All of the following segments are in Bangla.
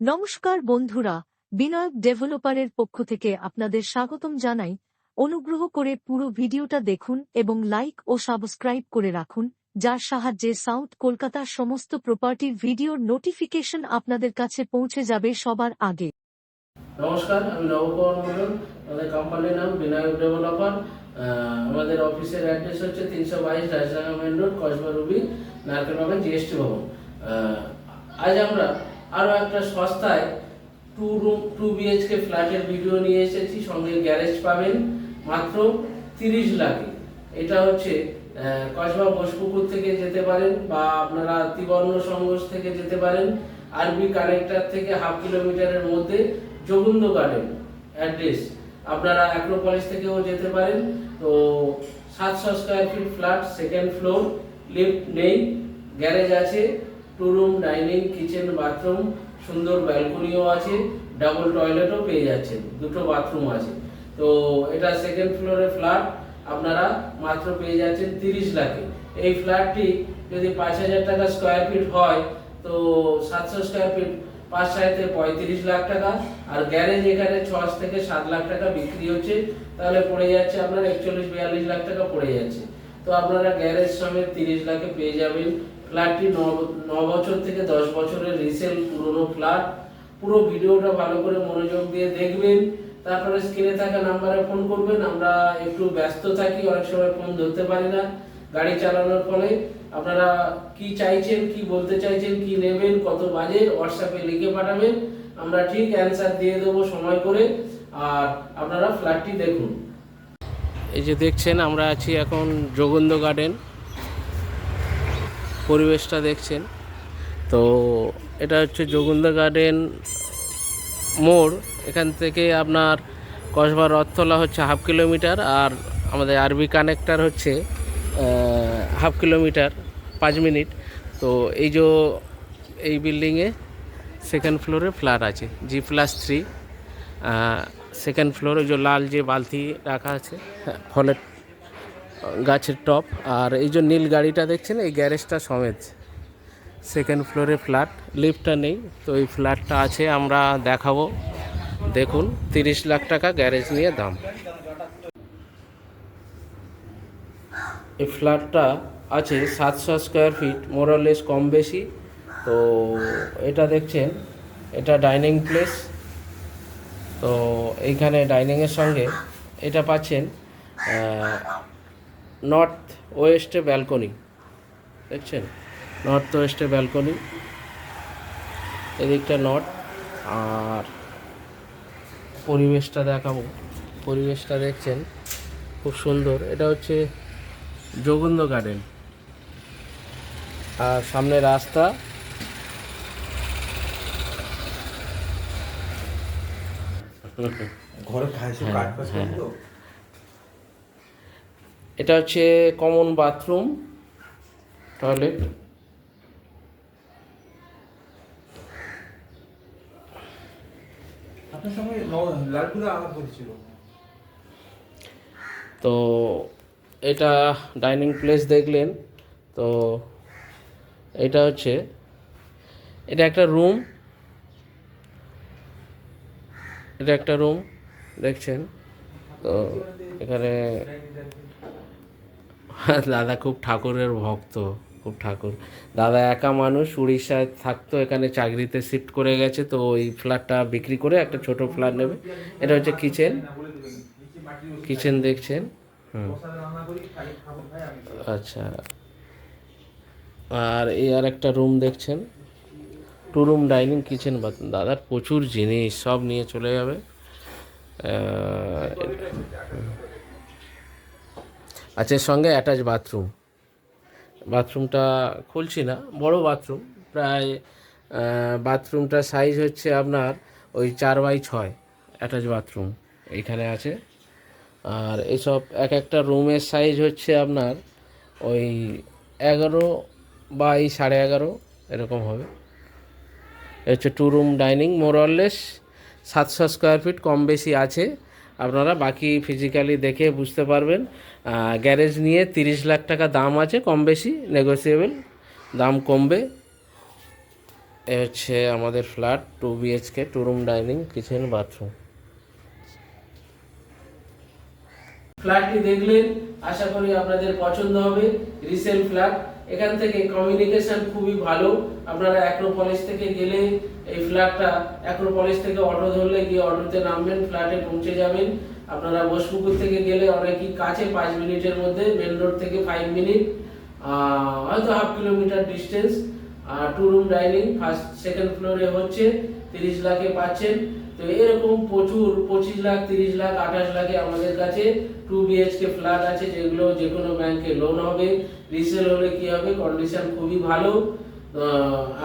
নমস্কার বন্ধুরা, বিনায়ক ডেভেলপারের পক্ষ থেকে আপনাদের স্বাগতম জানাই। অনুগ্রহ করে পুরো ভিডিওটা দেখুন এবং লাইক ও সাবস্ক্রাইব করে রাখুন, যার সাহায্যে সাউথ কলকাতার সমস্ত প্রপার্টির ভিডিওর নোটিফিকেশন আপনাদের কাছে পৌঁছে যাবে সবার আগে। নমস্কার, আমি নবকুমার মন্ডল আমাদের কোম্পানির নাম বিনায়ক ডেভেলপার। আমাদের অফিসের অ্যাড্রেস হচ্ছে তিনশো বাইশ Rajdanga main road, Kasba Ruby, নারকেল জিএসটি ভবন। আজ আমরা আরও একটা সস্তায় টু রুম টু বিএইচকে ফ্ল্যাটের ভিডিও নিয়ে এসেছি, সঙ্গে গ্যারেজ পাবেন মাত্র তিরিশ লাখে। এটা হচ্ছে কসবা বোসপুকুর থেকে যেতে পারেন বা আপনারা ত্রিবর্ণ সংঘোষ থেকে যেতে পারেন। আরবি কানেক্টর থেকে হাফ কিলোমিটারের মধ্যে যোগুন্দ গার্ডেন অ্যাড্রেস আপনারা অ্যাক্রোপলিস থেকেও যেতে পারেন। তো সাতশো square feet flat second floor lift নেই গ্যারেজ আছে। Two room dining kitchen bathroom সুন্দর ব্যালকনিও আছে ডাবল টয়লেটও পেয়ে যাচ্ছেন, দুটো বাথরুম আছে। তো এটা সেকেন্ড ফ্লোরে ফ্ল্যাট আপনারা মাত্র পেয়ে যাচ্ছেন তিরিশ লাখে। এই ফ্ল্যাটটি যদি পাঁচ হাজার টাকা স্কোয়ার ফিট হয়, তো সাতশো স্কোয়ার ফিট পাঁচ সাইতে পঁয়ত্রিশ লাখ টাকা, আর গ্যারেজ এখানে ছ থেকে সাত লাখ টাকা বিক্রি হচ্ছে, তাহলে পড়ে যাচ্ছে আপনার একচল্লিশ, বিয়াল্লিশ লাখ টাকা পড়ে যাচ্ছে। তো আপনারা গ্যারেজ সমেত তিরিশ লাখে পেয়ে যাবেন ফ্ল্যাটটি ন বছর থেকে দশ বছরের রিসেল পুরনো ফ্ল্যাট। পুরো ভিডিওটা ভালো করে মনোযোগ দিয়ে দেখবেন। তারপরে স্ক্রিনে থাকা নাম্বারে ফোন করবেন। আমরা একটু ব্যস্ত থাকি, অনেক সময় ফোন ধরতে পারি না গাড়ি চালানোর ফলে। আপনারা কি চাইছেন, কি বলতে চাইছেন, কি নেবেন, কত বাজে হোয়াটসঅ্যাপে লিখে পাঠাবেন। আমরা ঠিক অ্যান্সার দিয়ে দেবো সময় করে। আর আপনারা ফ্ল্যাটটি দেখুন। এই যে দেখছেন, আমরা আছি এখন যোগন্দ গার্ডেন পরিবেশটা দেখছেন। তো এটা হচ্ছে যোগন্দ গার্ডেন মোড়। এখান থেকে আপনার কসবা রথতলা হচ্ছে হাফ কিলোমিটার আর আমাদের আরবি কানেক্টার হচ্ছে হাফ কিলোমিটার পাঁচ মিনিট। তো এই যে এই বিল্ডিংয়ে সেকেন্ড ফ্লোরে ফ্ল্যাট আছে জি প্লাস থ্রি সেকেন্ড ফ্লোরে যে লাল যে বালতি রাখা আছে হ্যাঁ, ফলের গাছের টপ। আর এই যে নীল গাড়িটা দেখছেন, এই গ্যারেজটা সমেত। সেকেন্ড ফ্লোরে ফ্ল্যাট লিফটটা নেই, তো এই ফ্ল্যাটটা আছে, আমরা দেখাবো। দেখুন, তিরিশ লাখ টাকা গ্যারেজ নিয়ে দাম। এই ফ্ল্যাটটা আছে সাতশো স্কোয়ার ফিট মোরালেস কম বেশি। তো এটা দেখছেন, এটা ডাইনিং প্লেস তো এইখানে ডাইনিংয়ের সঙ্গে এটা পাচ্ছেন নর্থ ওয়েস্টে ব্যালকনি দেখছেন? নর্থ ওয়েস্টে ব্যালকনি এদিকটা নর্থ আর পরিবেশটা দেখাবো। পরিবেশটা দেখছেন খুব সুন্দর। এটা হচ্ছে যোগন্দ গার্ডেন। আর সামনে রাস্তা। ঘরে খাইছে হ্যাঁ, কাঠ ফাজ হ্যাঁ। করব এটা হচ্ছে কমন বাথরুম টয়লেট তো এটা ডাইনিং প্লেস দেখলেন তো এটা হচ্ছে এটা একটা রুম এটা একটা রুম দেখছেন? তো এখানে দাদা খুব ঠাকুরের ভক্ত, খুব ঠাকুর। দাদা একা মানুষ, উড়িষ্যায় থাকতো, এখানে চাকরিতে শিফট করে গেছে, তো ওই ফ্ল্যাটটা বিক্রি করে একটা ছোট ফ্ল্যাট নেবে। এটা হচ্ছে কিচেন কিচেন দেখছেন? হুম। আচ্ছা। আর এই আর একটা রুম দেখছেন? Two room dining kitchen bathroom দাদার প্রচুর জিনিস, সব নিয়ে চলে যাবে। আচ্ছা সঙ্গে অ্যাটাচ বাথরুম বাথরুমটা খুলছি না, বড় বাথরুম প্রায় বাথরুমটার সাইজ হচ্ছে আপনার ওই চার বাই ছয় অ্যাটাচ বাথরুম এইখানে আছে। আর এইসব এক একটা রুমের সাইজ হচ্ছে আপনার ওই এগারো বাই সাড়ে এগারো, এরকম হবে। হচ্ছে টু রুম ডাইনিং মোরলেস সাতশো স্কোয়ার ফিট কম বেশি আছে। আপনারা বাকি ফিজিক্যালি দেখে বুঝতে পারবেন। গ্যারেজ নিয়ে তিরিশ লাখ টাকা দাম আছে, কম বেশি নেগোসিয়েবল দাম কমবে। এ হচ্ছে আমাদের flat two BHK two room dining kitchen bathroom ফ্ল্যাটটি দেখলেন, আশা করি আপনাদের পছন্দ হবে। রিসেল ফ্ল্যাট এখান থেকে কমিউনিকেশন খুবই ভালো। আপনারা অ্যাক্রোপলিস থেকে গেলে এই ফ্ল্যাটটা অ্যাক্রোপলিস থেকে অটো ধরলে গিয়ে অটোতে নামবেন ফ্ল্যাটে পৌঁছে যাবেন। আপনারা বোসপুকুর থেকে গেলে অনেকই কাছে পাঁচ মিনিটের মধ্যে মেন রোড থেকে ফাইভ মিনিট হয়তো হাফ কিলোমিটার ডিস্টেন্স আর two room dining first second ফ্লোরে হচ্ছে, তিরিশ লাখে পাচ্ছেন। তো এরকম প্রচুর, পঁচিশ লাখ, তিরিশ লাখ, আঠাশ লাখে আমাদের কাছে টু বিএইচকে ফ্ল্যাট আছে, যেগুলো যে কোনো ব্যাংকে লোন হবে। রিসেল হলে কি হবে? কন্ডিশন খুবই ভালো।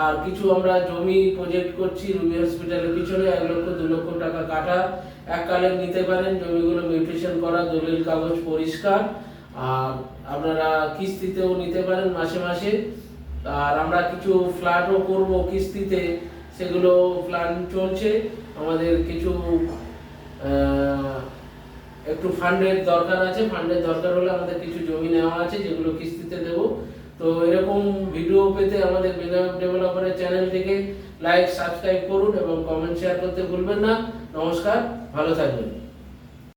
আর কিছু আমরা জমি প্রজেক্ট করছি রুবি হসপিটালের পিছনে, এক লক্ষ, দু লক্ষ টাকা কাটা। এককালে নিতে পারেন, জমিগুলো মিউটেশন করা, দলিল, কাগজ পরিষ্কার। আর আপনারা কিস্তিতেও নিতে পারেন মাসে মাসে। আর আমরা কিছু ফ্ল্যাটও করব কিস্তিতে, সেগুলো প্ল্যান চলছে। আমাদের কিছু একটু ফান্ডের দরকার আছে। ফান্ডের দরকার হলে আমাদের কিছু জমি নেওয়া আছে, যেগুলো কিস্তিতে দেব। তো এরকম ভিডিও পেতে আমাদের বিনায়ক ডেভেলপারের চ্যানেলটিকে লাইক সাবস্ক্রাইব করুন এবং কমেন্ট শেয়ার করতে ভুলবেন না। নমস্কার, ভালো থাকবেন।